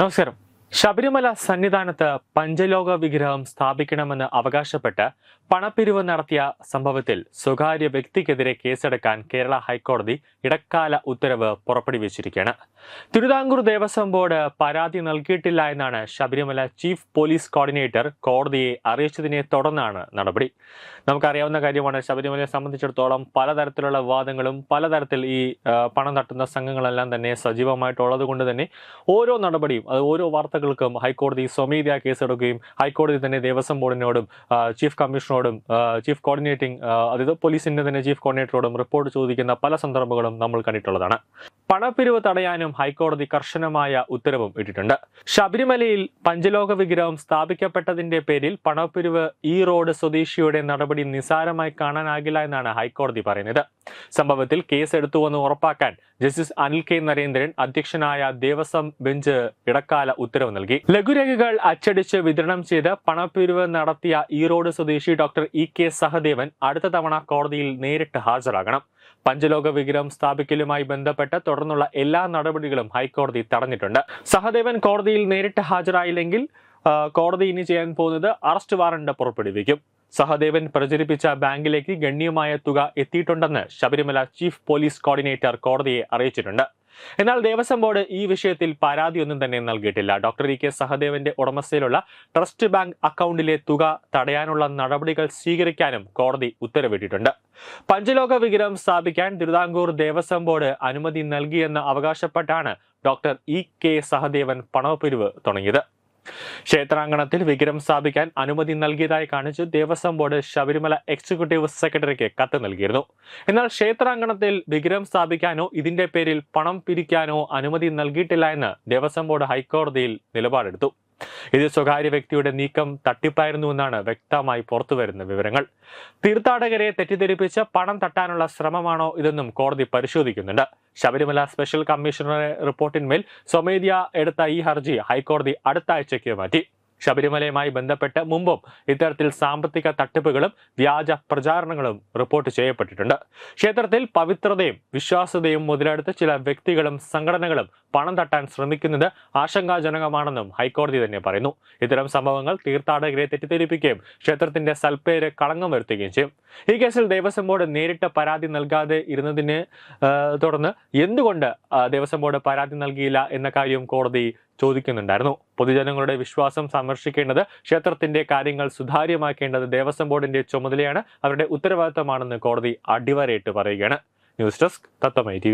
నమస్కారం. ശബരിമല സന്നിധാനത്ത് പഞ്ചലോക വിഗ്രഹം സ്ഥാപിക്കണമെന്ന് അവകാശപ്പെട്ട് പണപ്പിരിവ് നടത്തിയ സംഭവത്തിൽ സ്വകാര്യ വ്യക്തിക്കെതിരെ കേസെടുക്കാൻ കേരള ഹൈക്കോടതി ഇടക്കാല ഉത്തരവ് പുറപ്പെടുവിച്ചിരിക്കുകയാണ്. തിരുവിതാംകൂർ ദേവസ്വം ബോർഡ് പരാതി നൽകിയിട്ടില്ല എന്നാണ് ശബരിമല ചീഫ് പോലീസ് കോർഡിനേറ്റർ കോടതിയെ അറിയിച്ചതിനെ തുടർന്നാണ് നടപടി. നമുക്കറിയാവുന്ന കാര്യമാണ് ശബരിമലയെ സംബന്ധിച്ചിടത്തോളം പലതരത്തിലുള്ള വിവാദങ്ങളും പലതരത്തിൽ ഈ പണം തട്ടുന്ന സംഘങ്ങളെല്ലാം തന്നെ സജീവമായിട്ടുള്ളത് കൊണ്ട് തന്നെ ഓരോ നടപടിയും അത് ഓരോ വാർത്തകൾക്കും ഹൈക്കോടതി സ്വമേധയാ കേസെടുക്കുകയും ഹൈക്കോടതി തന്നെ ദേവസ്വം ബോർഡിനോടും ചീഫ് കമ്മീഷണറോടും ചീഫ് കോർഡിനേറ്റിംഗ് അതായത് പോലീസിന്റെ തന്നെ ചീഫ് കോർഡിനേറ്ററോടും റിപ്പോർട്ട് ചോദിക്കുന്ന പല സന്ദർഭങ്ങളും നമ്മൾ കണ്ടിട്ടുള്ളതാണ്. പണപ്പിരിവ് തടയാനും ഹൈക്കോടതി കർശനമായ ഉത്തരവും ഇട്ടിട്ടുണ്ട്. ശബരിമലയിൽ പഞ്ചലോക വിഗ്രഹം സ്ഥാപിക്കപ്പെട്ടതിന്റെ പേരിൽ പണപ്പിരിവ് ഈ റോഡ് സ്വദേശിയുടെ നടപടി നിസ്സാരമായി കാണാനാകില്ല എന്നാണ് ഹൈക്കോടതി പറയുന്നത്. സംഭവത്തിൽ കേസ് എടുത്തുവെന്ന് ഉറപ്പാക്കാൻ ജസ്റ്റിസ് അനിൽ കെ നരേന്ദ്രൻ അധ്യക്ഷനായ ദേവസ്വം ബെഞ്ച് ഇടക്കാല ഉത്തരവ് നൽകി. ലഘുരേഖകൾ അച്ചടിച്ച് വിതരണം ചെയ്ത് പണപ്പിരിവ് നടത്തിയ ഈറോഡ് സ്വദേശി ഡോക്ടർ ഇ കെ സഹദേവൻ അടുത്ത തവണ കോടതിയിൽ നേരിട്ട് ഹാജരാകണം. പഞ്ചലോക വിഗ്രഹം സ്ഥാപിക്കലുമായി ബന്ധപ്പെട്ട് തുടർന്നുള്ള എല്ലാ നടപടികളും ഹൈക്കോടതി തടഞ്ഞിട്ടുണ്ട്. സഹദേവൻ കോടതിയിൽ നേരിട്ട് ഹാജരായില്ലെങ്കിൽ കോടതി ഇനി ചെയ്യാൻ പോകുന്നത് അറസ്റ്റ് വാറണ്ട് പുറപ്പെടുവിക്കും. സഹദേവൻ പ്രചരിപ്പിച്ച ബാങ്കിലേക്ക് ഗണ്യമായ തുക എത്തിയിട്ടുണ്ടെന്ന് ശബരിമല ചീഫ് പോലീസ് കോർഡിനേറ്റർ കോടതിയെ അറിയിച്ചിട്ടുണ്ട്. എന്നാൽ ദേവസ്വം ബോർഡ് ഈ വിഷയത്തിൽ പരാതിയൊന്നും തന്നെ നൽകിയിട്ടില്ല. ഡോക്ടർ ഇ കെ സഹദേവന്റെ ഉടമസ്ഥയിലുള്ള ട്രസ്റ്റ് ബാങ്ക് അക്കൗണ്ടിലെ തുക തടയാനുള്ള നടപടികൾ സ്വീകരിക്കാനും കോടതി ഉത്തരവിട്ടിട്ടുണ്ട്. പഞ്ചലോക വിഗ്രഹം സ്ഥാപിക്കാൻ തിരുവിതാംകൂർ ദേവസ്വം ബോർഡ് അനുമതി നൽകിയെന്ന് അവകാശപ്പെട്ടാണ് ഡോക്ടർ ഇ കെ സഹദേവൻ പണപ്പിരിവ് തുടങ്ങിയത്. ക്ഷേത്രാങ്കണത്തിൽ വിഗ്രഹം സ്ഥാപിക്കാൻ അനുമതി നൽകിയതായി കാണിച്ച് ദേവസ്വം ബോർഡ് ശബരിമല എക്സിക്യൂട്ടീവ് സെക്രട്ടറിക്ക് കത്ത് നൽകിയിരുന്നു. എന്നാൽ ക്ഷേത്രാങ്കണത്തിൽ വിഗ്രഹം സ്ഥാപിക്കാനോ ഇതിന്റെ പേരിൽ പണം പിരിക്കാനോ അനുമതി നൽകിയിട്ടില്ല എന്ന് ദേവസ്വം ബോർഡ് ഹൈക്കോടതിയിൽ നിലപാടെടുത്തു. ഇത് സ്വകാര്യ വ്യക്തിയുടെ നീക്കം തട്ടിപ്പായിരുന്നു എന്നാണ് വ്യക്തമായി പുറത്തുവരുന്ന വിവരങ്ങൾ. തീർത്ഥാടകരെ തെറ്റിദ്ധരിപ്പിച്ച് പണം തട്ടാനുള്ള ശ്രമമാണോ ഇതെന്നും കോടതി പരിശോധിക്കുന്നുണ്ട്. ശബരിമല സ്പെഷ്യൽ കമ്മീഷണറുടെ റിപ്പോർട്ടിന്മേൽ സ്വമേധ്യ എടുത്ത ഈ ഹർജി ഹൈക്കോടതി അടുത്ത ആഴ്ചയ്ക്ക് മാറ്റി. ശബരിമലയുമായി ബന്ധപ്പെട്ട് മുമ്പും ഇത്തരത്തിൽ സാമ്പത്തിക തട്ടിപ്പുകളും വ്യാജ പ്രചാരണങ്ങളും റിപ്പോർട്ട് ചെയ്യപ്പെട്ടിട്ടുണ്ട്. ക്ഷേത്രത്തിൽ പവിത്രതയും വിശ്വാസ്യതയും മുതലെടുത്ത് ചില വ്യക്തികളും സംഘടനകളും പണം തട്ടാൻ ശ്രമിക്കുന്നത് ആശങ്കാജനകമാണെന്നും ഹൈക്കോടതി തന്നെ പറയുന്നു. ഇത്തരം സംഭവങ്ങൾ തീർത്ഥാടകരെ തെറ്റിദ്ധരിപ്പിക്കുകയും ക്ഷേത്രത്തിന്റെ സൽപ്പേര് കളങ്കം വരുത്തുകയും ചെയ്യും. ഈ കേസിൽ ദേവസ്വം ബോർഡ് നേരിട്ട് പരാതി നൽകാതെ ഇരുന്നതിനെ തുടർന്ന് എന്തുകൊണ്ട് ദേവസ്വം ബോർഡ് പരാതി നൽകിയില്ല എന്ന കാര്യവും കോടതി ചോദിക്കുന്നുണ്ടായിരുന്നു. പൊതുജനങ്ങളുടെ വിശ്വാസം സംരക്ഷിക്കേണ്ടത് ക്ഷേത്രത്തിന്റെ കാര്യങ്ങൾ സുതാര്യമാക്കേണ്ടത് ദേവസ്വം ബോർഡിന്റെ ചുമതലയാണ്. അവരുടെ ഉത്തരവാദിത്തമാണെന്ന് കോടതി അടിവരയിട്ട് പറയുകയാണ്. News desk തത്തമൈ T